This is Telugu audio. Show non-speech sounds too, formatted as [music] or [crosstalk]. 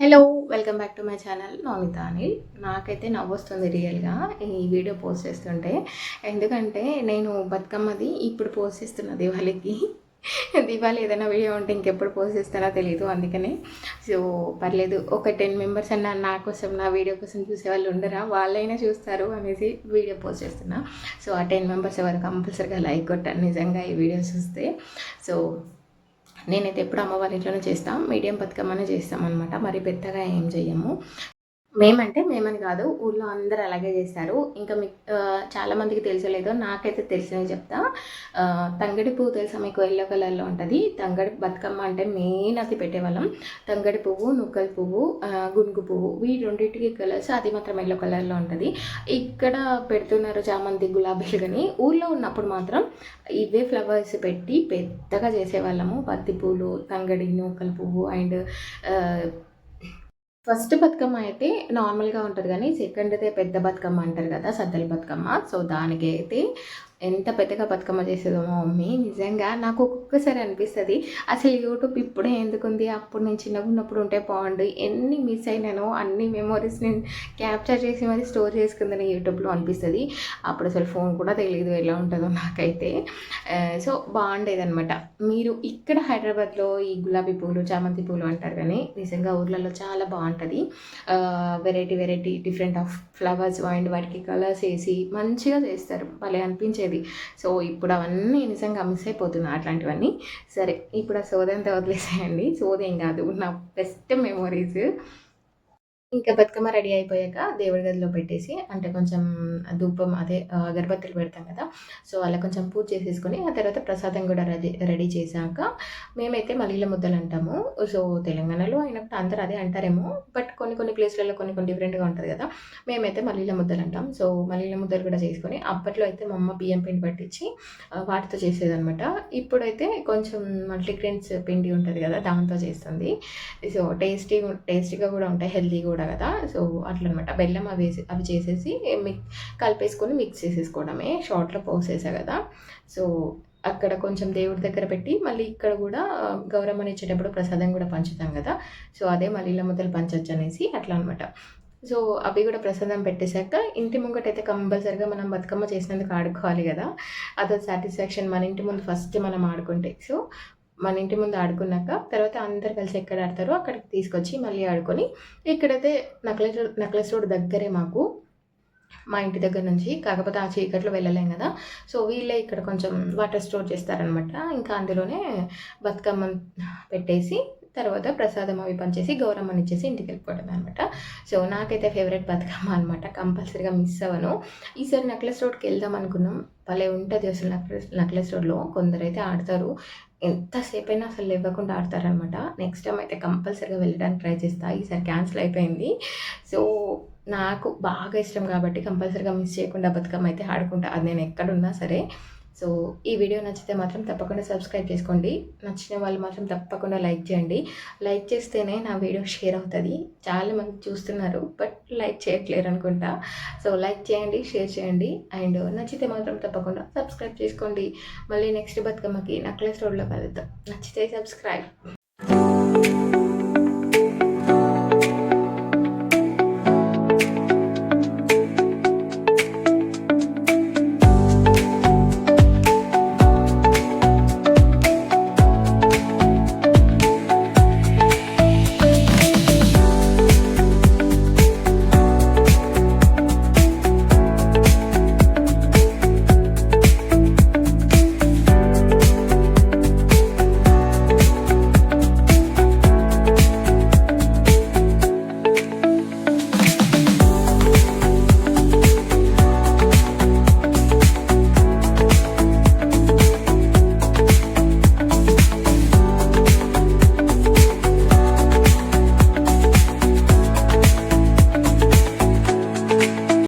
Hello welcome back to my channel Navanitha Anil నాకైతే నవ్వొస్తుంది రియల్గా ఈ వీడియో పోస్ట్ చేస్తుంటే. ఎందుకంటే నేను బతుకమ్మది ఇప్పుడు పోస్ట్ చేస్తున్న దివాళీకి. దివాళీ ఏదైనా వీడియో ఉంటే ఇంకెప్పుడు పోస్ట్ చేస్తారో తెలియదు అందుకనే. సో పర్లేదు ఒక టెన్ మెంబర్స్ అన్న నా కోసం నా వీడియో కోసం చూసే వాళ్ళు ఉండరా? వాళ్ళైనా చూస్తారు అనేసి వీడియో పోస్ట్ చేస్తున్నా. సో ఆ టెన్ మెంబర్స్ ఎవరు కంపల్సరీగా లైక్ కొట్టారు? నిజంగా ఈ వీడియో చూస్తే. సో నేనైతే ఎప్పుడు అమ్మవారి ఇంట్లోనే చేస్తాం మీడియం బతుకమ్మనే చేస్తాం అనమాట మరి పెద్దగా ఏం చెయ్యము. మేమంటే మేమని కాదు ఊళ్ళో అందరు అలాగే చేస్తారు. ఇంకా మీకు చాలామందికి తెలిసలేదో నాకైతే తెలిసినవి చెప్తా. తంగడి పువ్వు తెలుసా మీకు? ఎల్లో కలర్లో ఉంటుంది. తంగడి బతుకమ్మ అంటే మెయిన్ అది పెట్టేవాళ్ళం. తంగడి పువ్వు నుక్కల పువ్వు గునుగు పువ్వు వీ రెండింటికి కలర్స్ అది మాత్రం ఎల్లో కలర్లో ఉంటుంది. ఇక్కడ పెడుతున్నారు చామంతి గులాబీలు కానీ ఊళ్ళో ఉన్నప్పుడు మాత్రం ఇవే ఫ్లవర్స్ పెట్టి పెద్దగా చేసేవాళ్ళము. బంతి పూలు తంగడి నూకల పువ్వు అండ్ ఫస్ట్ బతుకమ్మ అయితే నార్మల్గా ఉంటుంది కానీ సెకండ్ అయితే పెద్ద బతుకమ్మ అంటారు కదా సద్దల బతుకమ్మ. సో దానికైతే ఎంత పెద్దగా బతుకమ్మ చేసేదో మా మమ్మీ. నిజంగా నాకు ఒక్కొక్కసారి అనిపిస్తుంది అసలు యూట్యూబ్ ఇప్పుడే ఎందుకుంది? అప్పుడు నేను చిన్నగా ఉన్నప్పుడు ఉంటే బాగుండు. ఎన్ని మిస్ అయినానో అన్ని మెమొరీస్ నేను క్యాప్చర్ చేసి మరి స్టోర్ చేసుకుందని యూట్యూబ్లో అనిపిస్తుంది. అప్పుడు అసలు ఫోన్ కూడా తెలియదు ఎలా ఉంటుందో నాకైతే. సో బాగుండేదనమాట మీరు ఇక్కడ హైదరాబాద్లో ఈ గులాబీ పూలు చామంతి పూలు అంటారు కానీ నిజంగా ఊర్లలో చాలా బాగుంటుంది. Variety variety different of flowers and వాటికి కలర్స్ వేసి మంచిగా చేస్తారు. భలే అనిపించేది. సో ఇప్పుడు అవన్నీ నిజంగా మిస్ అయిపోతున్నాయి అట్లాంటివన్నీ. సరే ఇప్పుడు ఆ సోదంతా వదిలేసేయండి [laughs] సోదేం కాదు. నా బెస్ట్ మెమొరీస్ ఇంకా బతుకమ్మ రెడీ అయిపోయాక దేవుడి గదిలో పెట్టేసి అంటే కొంచెం ధూపం అదే అగరబత్తులు పెడతాం కదా సో అలా కొంచెం పూజ చేసేసుకొని ఆ తర్వాత ప్రసాదం కూడా రెడీ రెడీ చేశాక మేమైతే మలీల ముద్దలు అంటాము. సో తెలంగాణలో అయినప్పుడు అందరూ అదే అంటారేమో బట్ కొన్ని కొన్ని ప్లేస్లలో కొన్ని కొన్ని డిఫరెంట్గా ఉంటుంది కదా మేమైతే మలీల ముద్దలు అంటాం. సో మలీల ముద్దలు కూడా చేసుకొని అప్పట్లో అయితే మా అమ్మ బియ్యం పిండి పట్టించి వాటితో చేసేదనమాట ఇప్పుడైతే కొంచెం మల్టీగ్రెయిన్స్ పిండి ఉంటుంది కదా దాంతో చేస్తుంది. సో టేస్టీ టేస్టీగా కూడా ఉంటాయి హెల్దీ కూడా. ఉంటాయి కదా. సో అట్లా అనమాట బెల్లం అవి వేసి అవి చేసేసి మిక్ కలిపేసుకొని మిక్స్ చేసేసుకోవడమే. షార్ట్లో పోసేసా కదా. సో అక్కడ కొంచెం దేవుడి దగ్గర పెట్టి మళ్ళీ ఇక్కడ కూడా గౌరమ్మని ఇచ్చేటప్పుడు ప్రసాదం కూడా పంచుతాం కదా. సో అదే మళ్ళీ ముద్దలు పంచవచ్చు అనేసి అట్లా అనమాట సో అవి కూడా ప్రసాదం పెట్టేశాక ఇంటి ముంగటైతే కంపల్సరిగా మనం బతుకమ్మ చేసినందుకు ఆడుకోవాలి కదా. అదో సాటిస్ఫాక్షన్ మన ఇంటి ముందు ఫస్ట్ మనం ఆడుకుంటే. సో మన ఇంటి ముందు ఆడుకున్నాక తర్వాత అందరు కలిసి ఎక్కడ ఆడతారో అక్కడికి తీసుకొచ్చి మళ్ళీ ఆడుకొని ఇక్కడైతే నక్లెస్ నక్లెస్ రోడ్ దగ్గరే మాకు మా ఇంటి దగ్గర నుంచి. కాకపోతే ఆ చీకట్లో వెళ్ళలేం కదా. సో వీళ్ళే ఇక్కడ కొంచెం వాటర్ స్టోర్ చేస్తారనమాట ఇంకా అందులోనే బతుకమ్మ పెట్టేసి తర్వాత ప్రసాదం అవి పనిచేసి గౌరమ్మని ఇచ్చేసి ఇంటికి వెళ్ళిపోవడం అనమాట సో నాకైతే ఫేవరెట్ బతుకమ్మ అనమాట కంపల్సరీగా మిస్ అవ్వను. ఈసారి నెక్లెస్ రోడ్కి వెళ్దాం అనుకున్నాం. భలే ఉంటుంది అసలు నెక్లెస్ నెక్లెస్ రోడ్లో కొందరైతే ఆడతారు. ఎంతసేపు అయినా అసలు ఇవ్వకుండా ఆడతారనమాట నెక్స్ట్ టైం అయితే కంపల్సరీగా వెళ్ళడానికి ట్రై చేస్తా. ఈసారి క్యాన్సిల్ అయిపోయింది. సో నాకు బాగా ఇష్టం కాబట్టి కంపల్సరీగా మిస్ చేయకుండా బతుకమ్మ అయితే ఆడుకుంటా. అది నేను ఎక్కడున్నా సరే. సో ఈ వీడియో నచ్చితే మాత్రం తప్పకుండా సబ్స్క్రైబ్ చేసుకోండి. నచ్చిన వాళ్ళు మాత్రం తప్పకుండా లైక్ చేయండి. లైక్ చేస్తేనే నా వీడియో షేర్ అవుతుంది. చాలామంది చూస్తున్నారు బట్ లైక్ చేయట్లేరు అనుకుంటా. సో లైక్ చేయండి షేర్ చేయండి. అండ్ నచ్చితే మాత్రం తప్పకుండా సబ్స్క్రైబ్ చేసుకోండి. మళ్ళీ నెక్స్ట్ బతుకమ్మకి నక్లెస్ రోడ్లో కలుద్దాం. నచ్చితే సబ్స్క్రైబ్.